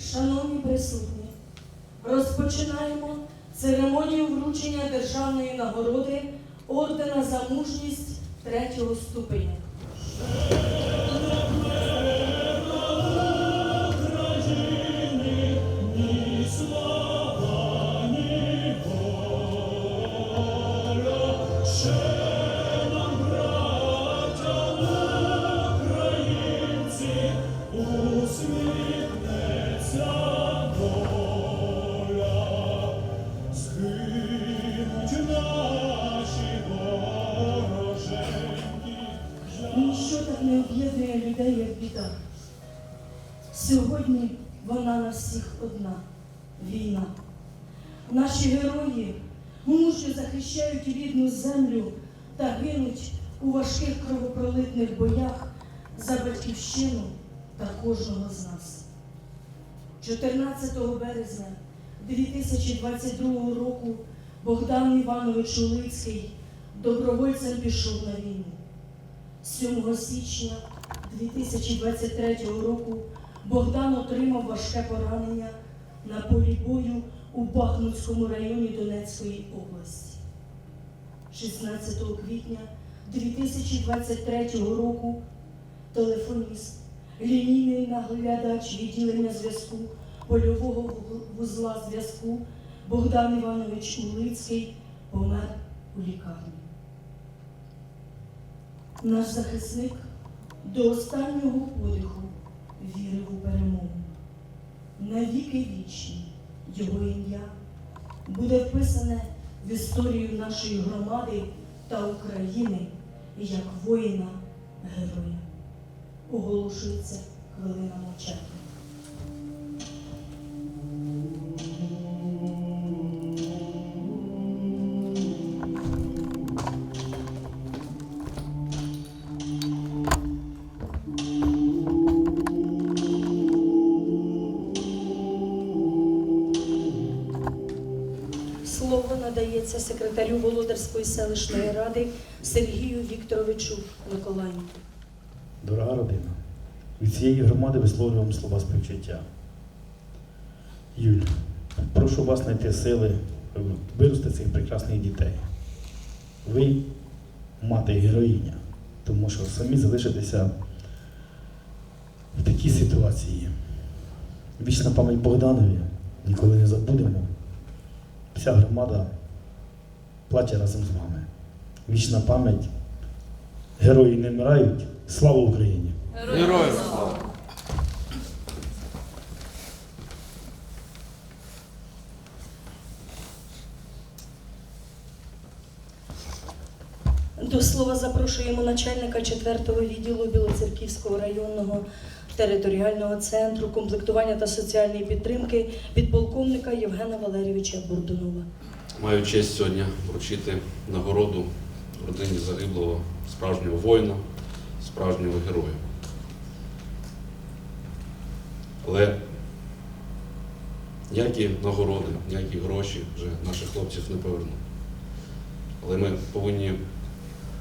Шановні присутні, розпочинаємо церемонію вручення державної нагороди ордена за мужність третього ступеня. Ніщо так не об'єднує людей, як біда. Сьогодні вона на всіх одна війна. Наші герої мужньо захищають рідну землю та гинуть у важких кровопролитних боях за батьківщину та кожного з нас. 14 березня 2022 року Богдан Іванович Улицький добровольцем пішов на війну. 7 січня 2023 року Богдан отримав важке поранення на полі бою у Бахмутському районі Донецької області. 16 квітня 2023 року телефоніст, лінійний наглядач відділення зв'язку польового вузла зв'язку Богдан Іванович Улицький помер у лікарні. Наш захисник до останнього подиху вірив у перемогу. Навіки вічні його ім'я буде вписане в історію нашої громади та України як воїна-героя. Оголошується хвилина мовчання. Надається секретарю Володарської селищної ради Сергію Вікторовичу Миколаєнку. Дорога родина, від цієї громади висловлюю вам слова співчуття. Юль, прошу вас знайти сили вирости цих прекрасних дітей. Ви мати героїня, тому що самі залишитеся в такій ситуації. Вічна пам'ять Богданові ніколи не забудемо. Вся громада плаче разом з вами. Вічна пам'ять. Герої не вмирають. Слава Україні! Героям слава! До слова запрошуємо начальника 4-го відділу Білоцерківського районного територіального центру комплектування та соціальної підтримки підполковника Євгена Валерійовича Бурдунова. Маю честь сьогодні вручити нагороду родині загиблого справжнього воїна, справжнього героя. Але ніякі нагороди, ніякі гроші вже наших хлопців не повернуть. Але ми повинні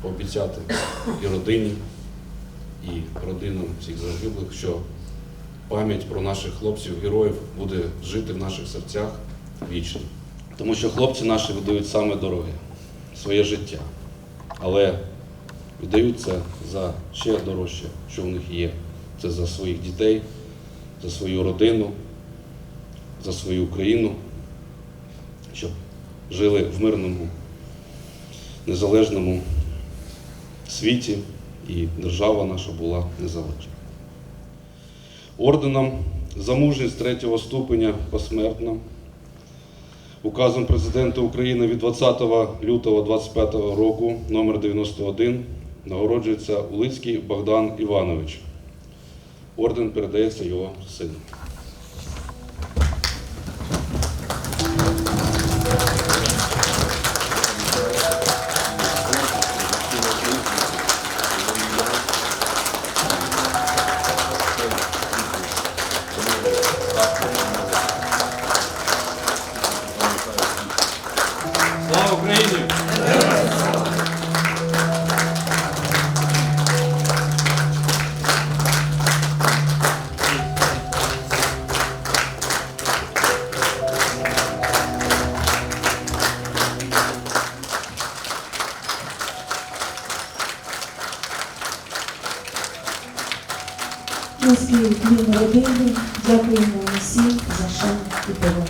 пообіцяти і родині, і родинам всіх загиблих, що пам'ять про наших хлопців-героїв буде жити в наших серцях вічно. Тому що хлопці наші видають саме дороги, своє життя. Але віддають це за ще дорожче, що в них є. Це за своїх дітей, за свою родину, за свою Україну, щоб жили в мирному, незалежному світі і держава наша була незалежна. Орденом за мужність третього ступеня посмертно Указом президента України від 20 лютого 2025 року номер 91 нагороджується Улицький Богдан Іванович. Орден передається його сину. Слава Україні! Дякуємо всім за шану і дорогу.